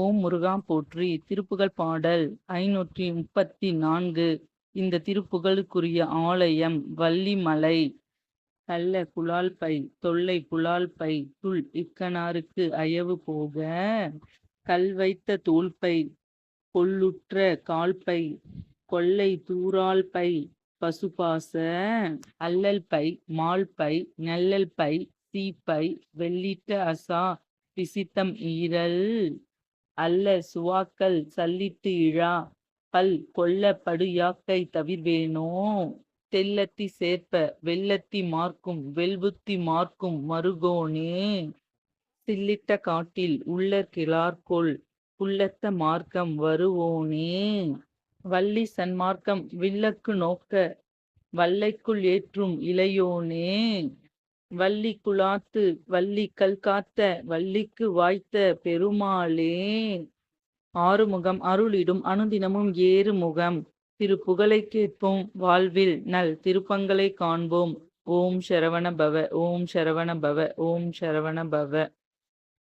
ஓம் முருகா போற்றி. திருப்புகழ் பாடல் ஐநூற்றி முப்பத்தி நான்கு. இந்த திருப்புகழுக்குரிய ஆலயம் வள்ளிமலை. கள்ள குலால் பை தொல்லை புலால் பை துள் இக்கனாருக்கு அயவு போக கல் வைத்த தோல்பை கொள்ளுற்ற கால்பை கொள்ளை தூரால் பை பசுபாச அல்லல் பை மால் பை நெல்லல் பை சீப்பை வெள்ளிட்ட அசா பிசித்தம் ஈரல். அல்ல சுவாக்கள் சல்லிட்டு இழா பல் கொல்ல படுயாக்கை தவிர்வேனோ? தெல்லத்தி சேர்ப்ப வெள்ளத்தி மார்க்கும் வெல்புத்தி மார்க்கும் மருகோனே சில்லிட்ட காட்டில் உள்ள கிளார்கொள் புல்லத்த மார்க்கம் வருவோனே? வள்ளி சன்மார்க்கம் வில்லக்கு நோக்க வல்லைக்குள் ஏற்றும் இளையோனே வள்ளி குலாத்து வள்ளி கல் காத்த வள்ளிக்கு வாய்த்த பெருமாளே. ஆறுமுகம் அருளிடும் அனுதினமும் ஏறு முகம். திரு புகழை கேட்போம் வாழ்வில் நல் திருப்பங்களை காண்போம். ஓம் சரவண பவ ஓம் சரவண பவ ஓம் சரவண பவ